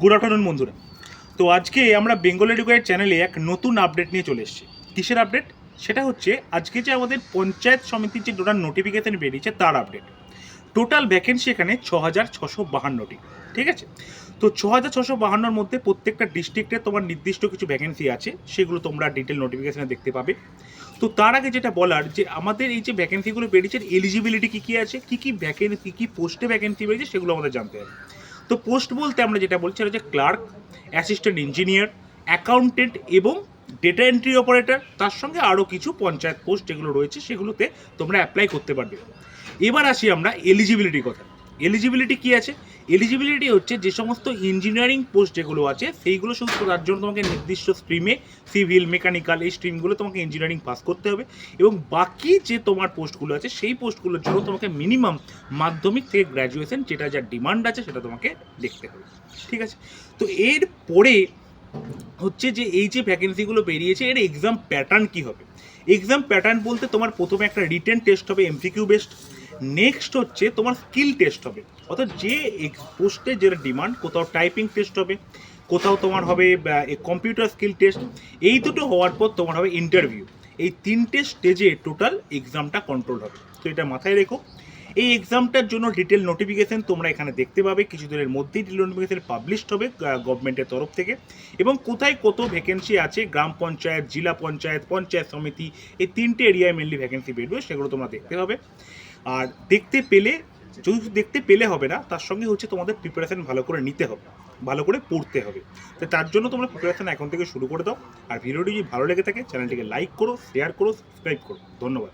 Good afternoon বন্ধুরা তো আজকে আমরা বেঙ্গল এডুকেট চ্যানেলে এক নতুন আপডেট নিয়ে চলে এসেছি। কিসের আপডেট সেটা হচ্ছে, আজকে যে আমাদের পঞ্চায়েত সমিতির যে টোটাল নোটিফিকেশন বেরিয়েছে, তার আপডেট টোটাল ভ্যাকেন্সি এখানে ছ হাজার ছশো বাহান্নটি, ঠিক আছে? তো ছ হাজার ছশো বাহান্নর মধ্যে প্রত্যেকটা ডিস্ট্রিক্টে তোমার নির্দিষ্ট কিছু ভ্যাকেন্সি আছে, সেগুলো তোমরা ডিটেল নোটিফিকেশানে দেখতে পাবে। তো তার আগে যেটা বলার, যে আমাদের এই যে ভ্যাকেন্সিগুলো বেরিয়েছে এলিজিবিলিটি কী কী আছে, কী কী ভ্যাকেন্সি কী কী পোস্টে ভ্যাকেন্সি বেরিয়েছে, সেগুলো আমাদের জানতে হবে। তো পোস্ট বলতে আমরা যেটা বলছি হচ্ছে ক্লার্ক, অ্যাসিস্ট্যান্ট ইঞ্জিনিয়ার, অ্যাকাউন্টেন্ট এবং ডেটা এন্ট্রি অপারেটর। তার সঙ্গে আরও কিছু পঞ্চায়েত পোস্ট যেগুলো রয়েছে সেগুলোতে তোমরা অ্যাপ্লাই করতে পারবে। এবার আসি আমরা এলিজিবিলিটির কথা। এলিজিবিলিটি কি আছে? এলিজিবিলিটি হচ্ছে যে সমস্ত ইঞ্জিনিয়ারিং পোস্ট যেগুলো আছে, সেইগুলো শুধু তার জন্য তোমাকে নির্দিষ্ট স্ট্রিমে সিভিল মেকানিক্যাল এই স্ট্রিমগুলো তোমাকে ইঞ্জিনিয়ারিং পাস করতে হবে এবং বাকি যে তোমার পোস্টগুলো আছে, সেই পোস্টগুলোর জন্য তোমাকে মিনিমাম মাধ্যমিক থেকে গ্র্যাজুয়েশন যেটা যার ডিমান্ড আছে সেটা তোমাকে দেখতে হবে। ঠিক আছে? তো এর পরে হচ্ছে যে এই যে ভ্যাকেন্সিগুলো বেরিয়েছে, এর এক্সাম প্যাটার্ন কি হবে? এক্সাম প্যাটার্ন বলতে তোমার প্রথমে একটা রিটেন টেস্ট হবে এমসিকিউ বেসড নেক্সট হচ্ছে তোমার স্কিল টেস্ট হবে। অর্থাৎ যে পোস্টে যেটা ডিমান্ড কোথাও টাইপিং টেস্ট হবে, কোথাও তোমার হবে কম্পিউটার স্কিল টেস্ট এই দুটো হওয়ার পর তোমার হবে ইন্টারভিউ এই তিনটে স্টেজে টোটাল এক্সামটা কন্ট্রোল হবে। তো এটা মাথায় রেখো। এই এক্সামটার জন্য ডিটেল নোটিফিকেশন তোমরা এখানে দেখতে পাবে। কিছুদিনের মধ্যেই ডিটেল নোটিফিকেশন পাবলিশড হবে গভর্নমেন্টের তরফ থেকে। এবং কোথায় কত ভ্যাকেন্সি আছে, গ্রাম পঞ্চায়েত, জেলা পঞ্চায়েত পঞ্চায়েত সমিতি, এই তিনটে এরিয়ায় মেনলি ভ্যাকেন্সি বেরবে, সেগুলো তোমরা দেখতে পাবে। আর দেখতে পেলে, যদি দেখতে পেলে হবে না, তার সঙ্গে হচ্ছে তোমাদের প্রিপারেশান ভালো করে নিতে হবে, ভালো করে পড়তে হবে। তো তার জন্য তোমরা প্রিপারেশান এখন থেকে শুরু করে দাও। আর ভিডিওটি যদি ভালো লেগে থাকে চ্যানেলটিকে লাইক করো শেয়ার করো সাবস্ক্রাইব করো। ধন্যবাদ।